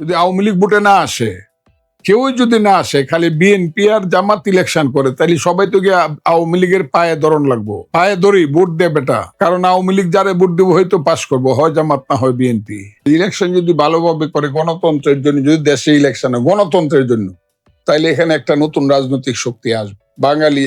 যদি আওয়ামী লীগ ভোটে না আসে, কেউই যদি না আসে, খালি বিএনপি আর জামাত ইলেকশন করে তাহলে সবাই তো গিয়ে আওয়ামী লীগের পায়ে ধরন লাগবো। পায়ে ধরি, ভোট দে বেটা। কারণ আওয়ামী লীগ যারে ভোট দেবো, হয়তো পাস করব, হয় জামাত না হয় বিএনপি ইলেকশন যদি ভালোভাবে করে, গণতন্ত্রের জন্য, যদি দেশে ইলেকশন হয়, গণতন্ত্রের জন্য, তাইলে এখানে একটা নতুন রাজনৈতিক শক্তি আসবে। বাঙালি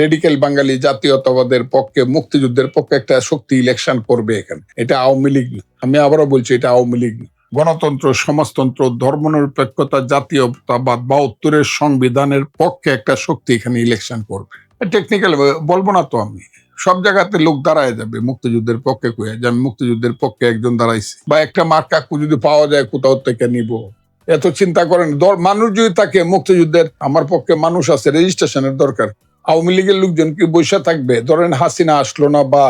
রেডিক্যাল বাঙালি জাতীয়তাবাদের পক্ষে, মুক্তিযুদ্ধের পক্ষে একটা শক্তি ইলেকশন করবে এখানে। এটা আওয়ামী লীগ, আমি আবারও বলছি, এটা আওয়ামী লীগ গণতন্ত্র, সমাজতন্ত্র, ধর্মনিরপেক্ষতা, জাতীয়তাবাদ বা উত্তরের সংবিধানের পক্ষে একটা শক্তি এখানে ইলেকশন করবে। টেকনিক্যাল বলব না তো আমি। সব জায়গাতে লোক দাঁড়ায় যাবে মুক্তিযুদ্ধের পক্ষে কয়ে যে আমি মুক্তিযুদ্ধের পক্ষে একজন দাঁড়াইছি। বা একটা মার্কাকু যদি পাওয়া যায় কোথাও থেকে নিব। এত চিন্তা করেন মানুষ যদি থাকে মুক্তিযুদ্ধের, আমার পক্ষে মানুষ আছে রেজিস্ট্রেশনের দরকার। আওয়ামী লীগের লোকজন কি বৈশা থাকবে? ধরেন হাসিনা আসলো না বা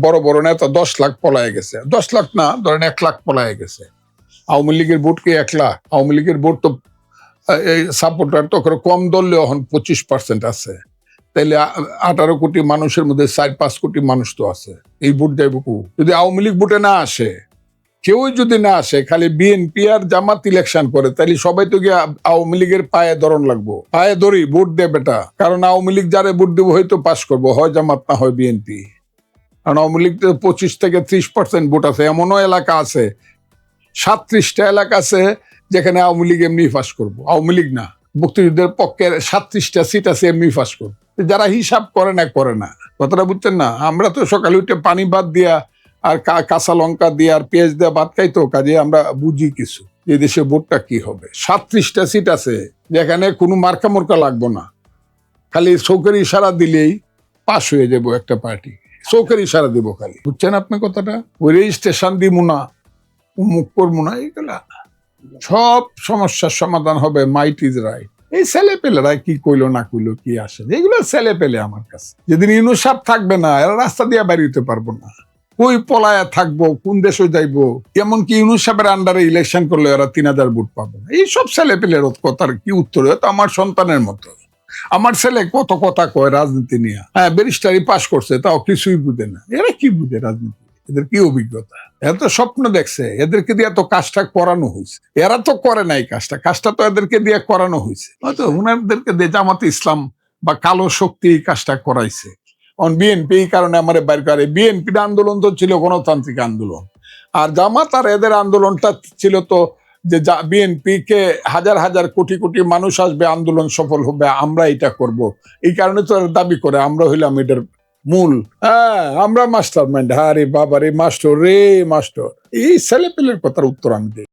বড় বড় নেতা দশ লাখ পলায় গেছে। দশ লাখ না, ধরেন এক লাখ পলায় গেছে। আওয়ামী লীগের ভোট কি এক লাখ আওয়ামী লীগের ভোট তো সাপোর্টার তো কম দললে এখন পঁচিশ পার্সেন্ট আছে। তাইলে আ- আঠারো কোটি মানুষের মধ্যে চার পাঁচ কোটি মানুষ তো আছে। এই ভোট যাইব কু? যদি আওয়ামী লীগ ভোটে না আসে, কেউই যদি না আসে, খালি বিএনপি আর জামাত ইলেকশন করে তাহলে সবাই তো গিয়ে আওয়ামী লীগের পায়ে ধরন লাগবো। পায়ে ধরি, ভোট দে বেটা। কারণ আওয়ামী লীগ যারে ভোট দেবো হয়তো পাস করব, হয় জামাত না হয় বিএনপি কারণ আওয়ামী লীগ তো পঁচিশ থেকে ত্রিশ পার্সেন্ট ভোট আছে, এমনও এলাকা আছে সাতত্রিশটা এলাকা আছে যেখানে আওয়ামী লীগ এমনি পাস করব। আওয়ামী লীগ না, মুক্তিযুদ্ধের পক্ষে সাতত্রিশটা সিট আছে এমনি পাস করব। যারা হিসাব করে না করে না। কথাটা বুঝছেন না? আমরা তো সকালে উঠে পানি বাদ দিয়া আর কাঁচা লঙ্কা দিয়ে আর পেঁয়াজ দেওয়া ভাত খাই তো, কাজে আমরা বুঝি কিছু এই দেশে ভোটটা কি হবে। সাতত্রিশটা সিট আছে যেখানে কোনো মার্কা মুর্কা লাগবো না। খালি চৌকের ইশারা দিলেই পাস হয়ে যাব একটা পার্টি। চৌকের ইশারা দিব খালি। বুঝছেন আপনি কথাটা? ওই রেজিস্ট্রেশন দিব না। মুখ করব না এইগুলা সব সমস্যার সমাধান হবে মাইট ইজ রাইট এই ছেলে পেলেরা কি কইলো না কইলো, কি আসে এগুলো ছেলে পেলে আমার কাছে। যেদিন ইউনুসাপ থাকবে না, এরা রাস্তা দিয়ে বেরিয়ে পারব না। কই পলায়া থাকব, কোন দেশে যাইবো? এমনকি ইউনুস সাহেবের আন্ডারে ইলেকশন করলে ওরা তিন হাজার ভোট পাবে না। এইসব ছেলে পেলের কথার কি উত্তর তো আমার সন্তানের মতো। আমার ছেলে কত কথা কয় রাজনীতি নিয়ে। হ্যাঁ ব্যারিস্টারি পাশ করছে, তাও কিছুই বুঝে না। এরা কি বুঝে রাজনীতি? এদের কি অভিজ্ঞতা? এরা তো স্বপ্ন দেখছে, এদেরকে দিয়ে তো কাজটা করানো হয়েছে। এরা তো করে নাই কাজটা কাজটা তো এদেরকে দিয়ে করানো হয়েছে। হয়তো উনাদেরকে দিয়ে জামাতে ইসলাম বা কালো শক্তি এই কাজটা করাইছে। অন বিএনপি এই কারণে আমার বাইর করে, বিএনপির আন্দোলন তো ছিল গণতান্ত্রিক আন্দোলন। আর জামাত আর এদের আন্দোলনটা ছিল তো যে বিএনপি কে হাজার হাজার কোটি কোটি মানুষ আসবে, আন্দোলন সফল হবে, আমরা এটা করব। এই কারণে তো দাবি করে, আমরা হইলাম এটার মূল। হ্যাঁ আমরা মাস্টার মাইন্ড হ্যাঁ রে বাবা রে মাস্টার রে, মাস্টার। এই ছেলেপেলের কথার উত্তর আমি দিই।